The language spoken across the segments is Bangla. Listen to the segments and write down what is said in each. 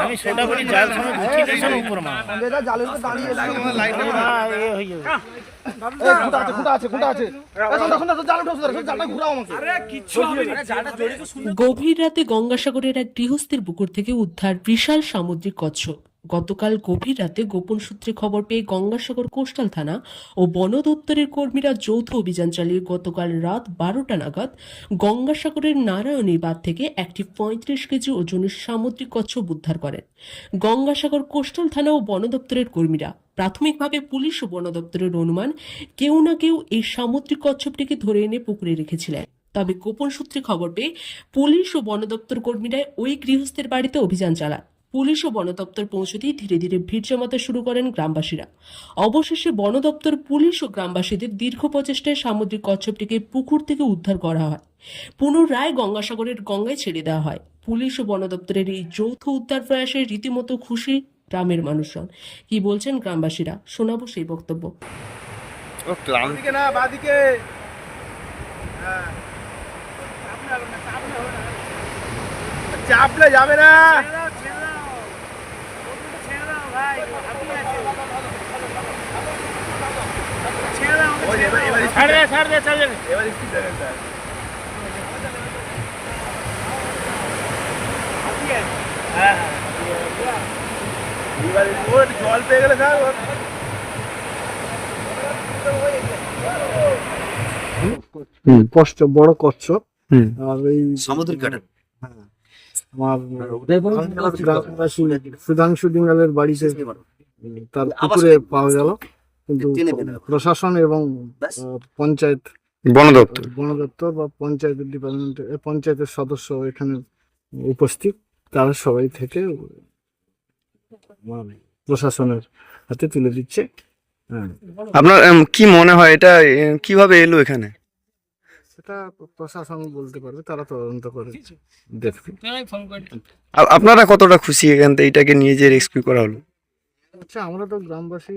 আমি সোটা করি জাল সময় উপর মা জালের উপর দাঁড়িয়ে হ্যাঁ, হয়ে গভীর রাতে গঙ্গাসাগরের এক গৃহস্থের বুকুর থেকে উদ্ধার বিশাল সামুদ্রিক কচ্ছপ গতকাল গভীর রাতে গোপন সূত্রে খবর পেয়ে গঙ্গাসাগর কোস্টাল থানা ও বন দপ্তরের কর্মীরা যৌথ অভিযান চালিয়ে গতকাল রাত বারোটা নাগাদ গঙ্গাসাগরের নারায়ণী বাঁধ থেকে একটি পঁয়ত্রিশ কেজি ওজনের সামুদ্রিক কচ্ছপ উদ্ধার করেন। গঙ্গাসাগর কোস্টাল থানা ও বন দপ্তরের কর্মীরা প্রাথমিকভাবে পুলিশ ও বন দপ্তরের অনুমান কেউ না কেউ এই সামুদ্রিক কচ্ছপটিকে ধরে এনে পুকুরে রেখেছিলেন। তবে গোপন সূত্রে খবর পেয়ে পুলিশ ও বন দপ্তর কর্মীরা ওই গৃহস্থের বাড়িতে অভিযান চালায় পুলিশ ও বন দপ্তর পৌঁছতেই ধীরে ধীরে ভিড় জমাতে শুরু করেন গ্রামবাসীরা। অবশেষে বন দপ্তর পুলিশ ও গ্রামবাসীদের দীর্ঘ প্রচেষ্টায় সামুদ্রিক কচ্ছপটিকে পুকুর থেকে উদ্ধার করা হয়। পুনরায় গঙ্গাসাগরের গঙ্গায় ছেড়ে দেওয়া হয়। পুলিশ ও বন দপ্তরের এই যৌথ উদ্ধার প্রয়াসে রীতিমতো খুশি গ্রামের মানুষজন। কি বলছেন গ্রামবাসীরা? শোনাবো সেই বক্তব্য। বাদিকে চাপলে যাবে না। ছাড় দে ছাড় দে ছাড় দে। এবার স্পিড দেবেন স্যার এবার ও জল পেয়ে গেলে স্যার কষ্ট বড় কচ্ছপ হুম। আর এই সামুদ্রিক কাঠের হ্যাঁ, আমার সুধাংশু ডিঙ্গালের বাড়িতে তার পুকুরে পাওয়া গেল। কিন্তু প্রশাসন এবং পঞ্চায়েত বন দপ্তর। বন দপ্তর বা পঞ্চায়েতের ডিপার্টমেন্টের পঞ্চায়েতের সদস্য এখানে উপস্থিত। তারা সবাই থেকে মানে প্রশাসনের হাতে তুলে দিচ্ছে। হ্যাঁ। আপনার কি মনে হয় এটা কীভাবে এলো এখানে? সেটা প্রশাসন বলতে পারবে তারা তদন্ত করে দেখবে। আপনারা কতটা খুশি এখান থেকে? এটাকে নিয়ে যে রেস্কিউ করা হলো। আচ্ছা আমরা তো গ্রামবাসী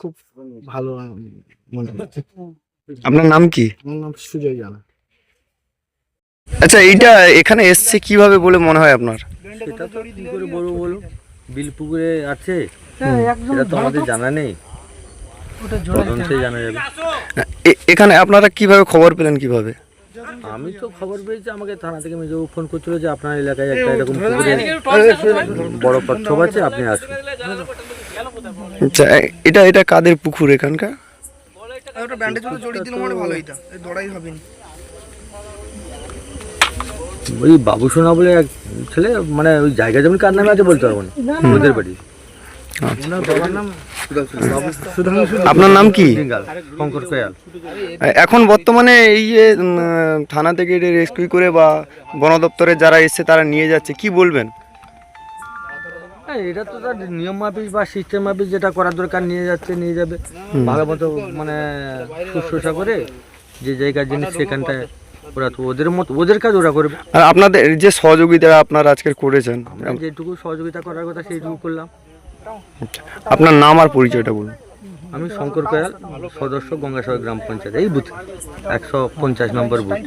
খুব ভালো মনে হচ্ছে আপনার নাম কি? আমার নাম সুজয় জানা। আচ্ছা এইটা এখানে এসছে কীভাবে বলে মনে হয় আপনার? সেটা তো কি করে বলব বলুন? বিল পুকুরে আছে সেটা তো আমাদের জানা নেই। তদন্তে জানা যাবে। এ- এখানে আপনারা কীভাবে খবর পেলেন কীভাবে? আমি তো খবর পেয়েছি আমাকে থানা থেকে মেজবাবু ফোন করছিল যে আপনার এলাকায় একটা এরকম বড় কচ্ছপ আছে আপনি আসুন। আচ্ছা এটা এটা কাদের পুকুর এখানকার? মনে ওই বাবু সোনা বলে এক ছেলে মানে ওই জায়গা যেমন কার নামে আছে বলতে পারব না। ওদের বাড়ি ওনার বাবার নাম সুধাংশু আপনার নাম কি? এখন বর্তমানে এই যে থানা থেকে রেস্কিউ করে বা বন দপ্তরের যারা এসছে তারা নিয়ে যাচ্ছে কি বলবেন? হ্যাঁ এটা তো তার নিয়ম মাফিক বা সিস্টেম মাফিক যেটা করার দরকার নিয়ে যাচ্ছে নিয়ে যাবে। ভালো মতো মানে শুশ্রূষা করে যে জায়গার জিনিস সেখানটায় ওরা তো ওদের মতো ওদের কাজ ওরা করবে। আর আপনাদের যে সহযোগিতা আপনারা আজকে করেছেন যেটুকু সহযোগিতা করার কথা সেইটুকু করলাম। আপনার নাম আর পরিচয়টা বলুন। আমি শঙ্কর কয়াল, সদস্য গঙ্গাসাগর গ্রাম পঞ্চায়েত, এই বুথ, একশো পঞ্চাশ নম্বর বুথ।